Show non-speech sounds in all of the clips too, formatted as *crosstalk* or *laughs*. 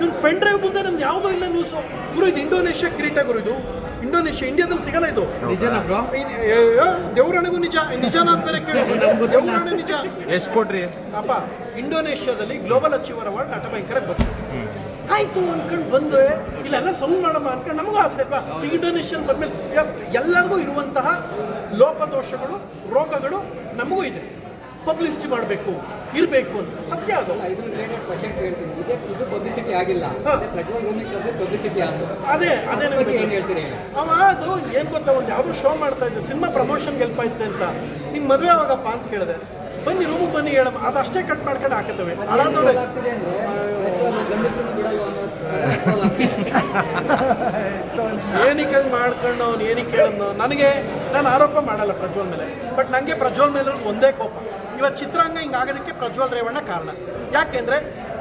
ಇವ್ನು pen drive ಮುಂದೆ ನಮ್ದು ಯಾವುದೋ ಇಲ್ಲ ನ್ಯೂಸು ಗುರು ಇದು ಇಂಡೋನೇಷ್ಯಾ ಕಿರೀಟ ಗುರು ಇದು. ಇಂಡೋನೇಷ್ಯಾ ಇಂಡಿಯಾದಲ್ಲಿ ಸಿಗಲ್ಲ ಇದು. ನಿಜನಾ ಬ್ರೋ? ದೇವರಾಣಿಗೂ ನಿಜ. ಮೇಲೆ ಅಂದ್ಮೇಲೆ ಕೇಳಿ. ದೇವರಾಣಿ ನಿಜ. ಎಷ್ಟು ಕೊಟ್ರಿ? ಅಪ್ಪ ಇಂಡೋನೇಷ್ಯಾದಲ್ಲಿ ಗ್ಲೋಬಲ್ ಅಚೀವರ್ ಅವಾರ್ಡ್ ನಟ ಭಯಂಕರ ಬಂತು. ಆಯ್ತು ಅನ್ಕೊಂಡು ಬಂದು ಇಲ್ಲೆಲ್ಲ ಸೌಂಡ್ ಮಾಡಮ್ಮ ಅನ್ಕೊಂಡು ನಮಗೂ ಆಸೆ ಅಲ್ವಾ ಇಂಡೋನೇಷ್ಯಾ ಇಂಡೋನೇಷ್ಯನ್ ಬಂದ್ಮೇಲೆ ಯಾ- ಎಲ್ಲರಿಗೂ ಇರುವಂತಹ ಲೋಪದೋಷಗಳು ರೋಗಗಳು ನಮಗೂ ಇದೆ. ಪಬ್ಲಿಸಿಟಿ ಮಾಡಬೇಕು ಇರಬೇಕು ಅಂತ. ಸತ್ಯ ಅದು. ಅಲ್ಲ ಇದ್ರ ರಿಲೇಟೆಡ್ ಕ್ವಶನ್ ಕೇಳ್ತೀನಿ. ಇದೇ ಇದು ಪಬ್ಲಿಸಿಟಿ ಆಗಿಲ್ಲ. ಅದೇ ಪ್ರಜ್ವಲ್ ರೂಮಿಗೆ ಪಬ್ಲಿಸಿಟಿ ಆಯ್ತು ಅದೇ. ಅದೇ ಬಗ್ಗೆ ಏನ್ ಹೇಳ್ತೀರಿ ಅವ ಅದು ಏನ್ ಗೊತ್ತಾ ಒಂದು ಯಾವುದೋ ಶೋ ಮಾಡ್ತಾ ಇದ್ದೆ ಸಿನಿಮಾ ಪ್ರಮೋಷನ್ ಗೆಲ್ಪ ಆಯ್ತು ಅಂತ. ನಿಮ್ ಮದುವೆ ಯಾವಾಗಪ್ಪ ಅಂತ ಕೇಳಿದೆ. ಬನ್ನಿ ರೂಮ್ ಬನ್ನಿ ಹೇಳಮ್ಮ. ಅದು ಅಷ್ಟೇ ಕಟ್ ಮಾಡ್ಕೊಂಡು ಹಾಕತ್ತವೆ. ಆಗ್ತಿದೆ. *laughs* ಏನಕ್ಕೆ ಮಾಡ್ಕೊಂಡು ಅವ್ನು ಏನಕ್ಕೆ ಹೇಳೋನು ನನಗೆ ನಾನು ಆರೋಪ ಮಾಡಲ್ಲ ಪ್ರಜ್ವಲ್ ಮೇಲೆ. ಬಟ್ ನನಗೆ ಪ್ರಜ್ವಲ್ ಮೇಲೆ ಒಂದೇ ಕೋಪ. ಇವತ್ತು ಚಿತ್ರಾಂಗ ಹಿಂಗಾಗೋದಕ್ಕೆ ಪ್ರಜ್ವಲ್ ರೇವಣ್ಣ ಕಾರಣ. ಯಾಕೆಂದ್ರೆ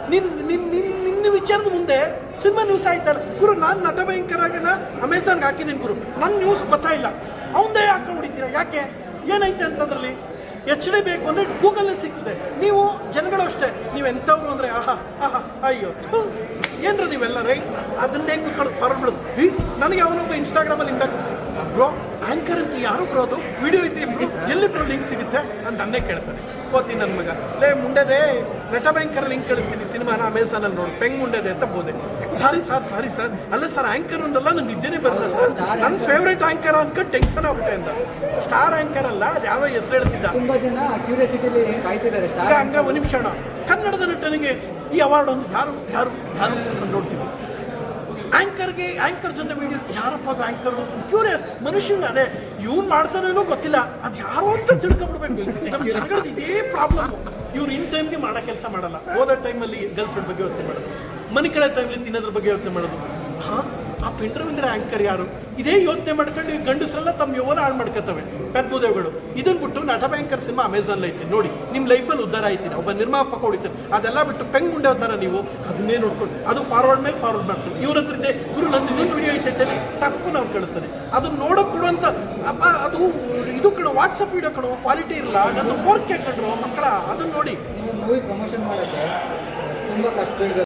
ನಿನ್ನ ನಿನ್ನ ನಿನ್, ನಿನ್ನ ವಿಚಾರದ ಮುಂದೆ ಸಿನಿಮಾ ನ್ಯೂಸ್ ಆಯ್ತಲ್ಲ. ಗುರು, ನಾನು ನಟ ಭಯಂಕರ ಅಮೆಝಾನ್ಗೆ ಹಾಕಿದ್ದೀನಿ ಗುರು. ನನ್ನ ನ್ಯೂಸ್ ಬರ್ತಾ ಇಲ್ಲ. ಅವಂದೇ ಯಾಕೆ ಹೊಡಿತೀರ? ಯಾಕೆ? ಏನೈತೆ ಅಂತಂದ್ರಲ್ಲಿ? ಎಚ್ ಡಿ ಬೇಕು ಅಂದರೆ ಗೂಗಲಲ್ಲಿ ಸಿಗ್ತದೆ. ನೀವು ಜನಗಳು ಅಷ್ಟೇ. ನೀವು ಎಂಥವ್ರು ಅಂದರೆ, ಆಹಾ ಆಹಾ, ಅಯ್ಯೋ ಏನ್ರ ನೀವೆಲ್ಲ, ರೈ? ಅದನ್ನೇ ಕುತ್ಕೊಂಡು ಫಾರ್ವರ್ಡ್ ಬಿಡೋದು. ಹೀ, ನನಗೆ ಅವನೊಬ್ಬ ಇನ್ಸ್ಟಾಗ್ರಾಮಲ್ಲಿ ಇಂಟ್ಯಾಕ್ಸ್ ಬ್ರೋ ಆ್ಯಂಕರ್ ಅಂತ ಯಾರು ಬ್ರೋ ಅದು? ವಿಡಿಯೋ ಬ್ರೋ ಎಲ್ಲಿ ಬ್ರೋ ಲಿಂಕ್ ಸಿಗುತ್ತೆ? ಅಂತ ಅನ್ನೇ ಕೇಳ್ತಾನೆ. ಓದ್ತೀನಿ ನನ್ನ ಮಗ. ಲೇ ಮುಂಡೆದೆ ನಟ ಬ್ಯಾಂಕರ್ ಲಿಂಕ್ ಕಳಿಸ್ತೀನಿ ಸಿನಿಮಾನ ಅಮೆಝಾನಲ್ಲಿ ನೋಡಿ. ಪೆಂಗ್ ಮುಂಡೆದೆ ಅಂತ ಬೋದೆ. ಸಾರಿ ಸರ್ ಸಾರಿ ಸರ್ ಅಲ್ಲ ಸರ್ ಆ್ಯಂಕರ್ ಒಂದಲ್ಲ ನನ್ನ ನಿದ್ದೆನೇ ಬರಲ್ಲ ಸರ್ ನನ್ನ ಫೇವ್ರೇಟ್ ಆ್ಯಂಕರ್ ಅನ್ಕೊಂಡು ಟೆನ್ಷನ್ ಆಗ್ಬಿಟ್ಟೆ ಅಂತ. ಸ್ಟಾರ್ ಆ್ಯಂಕರ್ ಅಲ್ಲ ಅದು ಯಾವ ಹೆಸರು ಹೇಳ್ತಿದ್ದ. ತುಂಬ ಜನ ಕ್ಯೂರಿಯಾಸಿಟಿಲಿ ಕಾಯ್ತಿದ್ದಾರೆ ಸ್ಟಾರ್ ಹಂಗ ಒಂದು ನಿಮಿಷ ಕನ್ನಡದ ನಟನಿಗೆ ಈ ಅವಾರ್ಡ್ ಒಂದು ಯಾರು ಯಾರು ಯಾರು ನೋಡ್ತೀವಿ. ಆಂಕರ್ಗೆ, ಆಂಕರ್ ಜೊತೆ ವಿಡಿಯೋ ಯಾರಪ್ಪ ಅದು ಆಂಕರ್ ಕ್ಯೂರಿಯ ಮನುಷ್ಯನ ಅದೇ, ಇವ್ನು ಮಾಡ್ತಾನೇನೋ ಗೊತ್ತಿಲ್ಲ. ಅದು ಯಾರು ಅಂತ ತಿಳ್ಕೊಂಡ್ಬಿಡ್ಬೇಕು ನಮ್ಮ ಜನಗಳದ್ದು ಇದೇ ಪ್ರಾಬ್ಲಮ್ ಇವ್ರು ಇನ್ ಟೈಮ್ಗೆ ಮಾಡೋ ಕೆಲಸ ಮಾಡಲ್ಲ. ಹೋದ ಟೈಮಲ್ಲಿ ಗರ್ಲ್ ಫ್ರೆಂಡ್ ಬಗ್ಗೆ ಯೋಚನೆ ಮಾಡೋದು. ಮನೆ ಕಡೆ ಟೈಮಲ್ಲಿ ತಿನ್ನೋದ್ರ ಬಗ್ಗೆ ಯೋಚನೆ ಮಾಡೋದು. ಹಾ, ಆ ಪೆಂಡ್ರವಿಂದ್ರ ಆಂಕರ್ ಯಾರು? ಇದೇ ಯೋಚನೆ ಮಾಡ್ಕೊಂಡು ಈ ಗಂಡಸರೆಲ್ಲ ತಮ್ಮ ಯೌವನ ಹಾಳು ಮಾಡ್ಕೋತವೆ, ಪದ್ಮದೇವಗಳು. ಇದನ್ನು ಬಿಟ್ಟು ನಟ ಬ್ಯಾಂಕರ್ ಸಿನಿಮಾ ಅಮೆಝಾನ್ ಐತೆ, ನೋಡಿ. ನಿಮ್ಮ ಲೈಫಲ್ಲಿ ಉದ್ದಾರ ಆಯ್ತೀನಿ ಒಬ್ಬ ನಿರ್ಮಾಪಕ ಹೊಡಿತಾರೆ ಅದೆಲ್ಲ ಬಿಟ್ಟು ಪೆಂಗ್ ಮುಂಡೆ ಥರ ನೀವು ಅದನ್ನೇ ನೋಡ್ಕೊಂಡು, ಅದು ಫಾರ್ವರ್ಡ್ ಮೇಲೆ ಫಾರ್ವರ್ಡ್ ಮಾಡ್ಕೊಂಡು. ಇವ್ರ ಹತ್ರ ಇದೆ, ಗುರು, ನಂದು ಇನ್ನೊಂದು ವಿಡಿಯೋ ಐತೆ ಟೆಲಿ ತಪ್ಪು ನಾವು ಕಳಿಸ್ತಾನೆ ಅದನ್ನ ನೋಡೋಕೆ ಕೊಡುವಂತ ಅಪ್ಪ, ಅದು ಇದು ಕಡೆ ವಾಟ್ಸಪ್ ವಿಡಿಯೋ ಕಡೆ ಕ್ವಾಲಿಟಿ ಇರಲ್ಲ, ನಂದು ಫೋರ್ ಕೆ ಕಂಡ್ರು ಮಕ್ಕಳ ಅದನ್ನ ನೋಡಿ. ಮೂವಿ ಪ್ರಮೋಷನ್ ಮಾಡಕ್ಕೆ ತುಂಬಾ ಕಷ್ಟ